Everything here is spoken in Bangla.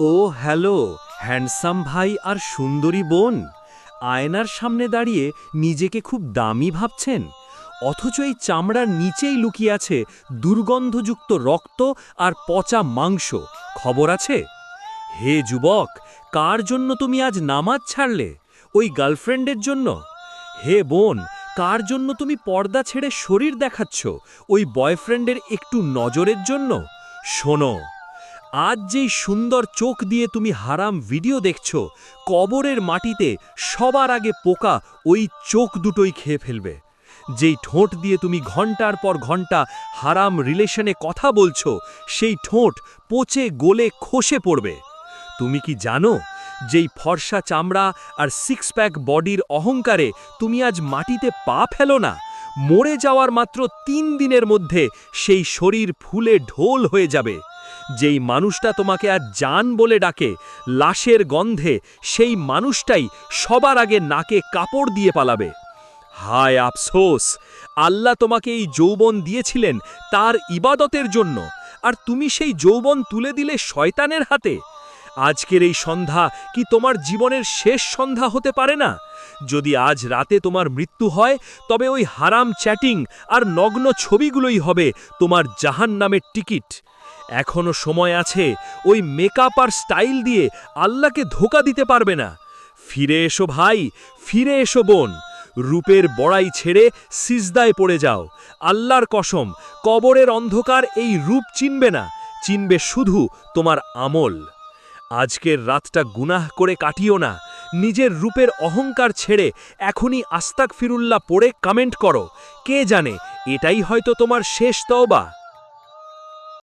ও হ্যালো, হ্যান্ডসাম ভাই আর সুন্দরী বোন। আয়নার সামনে দাঁড়িয়ে নিজেকে খুব দামি ভাবছেন, অথচ এই চামড়ার নিচেই লুকিয়ে আছে দুর্গন্ধযুক্ত রক্ত আর পচা মাংস। খবর আছে? হে যুবক, কার জন্য তুমি আজ নামাজ ছাড়লে? ওই গার্লফ্রেন্ডের জন্য? হে বোন, কার জন্য তুমি পর্দা ছেড়ে শরীর দেখাচ্ছ? ওই বয়ফ্রেন্ডের একটু নজরের জন্য? শোনো। আজ যেই সুন্দর চোখ দিয়ে তুমি হারাম ভিডিও দেখছ, কবরের মাটিতে সবার আগে পোকা ওই চোখ দুটোই খেয়ে ফেলবে। যেই ঠোঁট দিয়ে তুমি ঘণ্টার পর ঘণ্টা হারাম রিলেশনে কথা বলছো, সেই ঠোঁট পচে গলে খসে পড়বে। তুমি কি জানো, যেই ফর্সা চামড়া আর সিক্স প্যাক বডির অহংকারে তুমি আজ মাটিতে পা ফেলো না, মরে যাওয়ার মাত্র তিন দিনের মধ্যে সেই শরীর ফুলে ঢোল হয়ে যাবে। যেই মানুষটা তোমাকে আর জান বলে ডাকে, লাশের গন্ধে সেই মানুষটাই সবার আগে নাকে কাপড় দিয়ে পালাবে। হায় আফসোস! আল্লাহ তোমাকে এই যৌবন দিয়েছিলেন তার ইবাদতের জন্য, আর তুমি সেই যৌবন তুলে দিলে শয়তানের হাতে। আজকের এই সন্ধ্যা কি তোমার জীবনের শেষ সন্ধ্যা হতে পারে না? যদি আজ রাতে তোমার মৃত্যু হয়, তবে ওই হারাম চ্যাটিং আর নগ্ন ছবিগুলোই হবে তোমার জাহান নামের টিকিট। এখনও সময় আছে, ওই মেকআপ আর স্টাইল দিয়ে আল্লাহকে ধোকা দিতে পারবে না। ফিরে এসো ভাই, ফিরে এসো বোন। রূপের বড়াই ছেড়ে সিজদায় পড়ে যাও। আল্লাহর কসম, কবরের অন্ধকার এই রূপ চিনবে না। চিনবে শুধু তোমার আমল। আজকের রাতটা গুনাহ করে কাটিও না। নিজের রূপের অহংকার ছেড়ে এখনই আস্তাক ফিরুল্লাহ পড়ে কমেন্ট করো। কে জানে, এটাই হয়তো তোমার শেষ তওবা?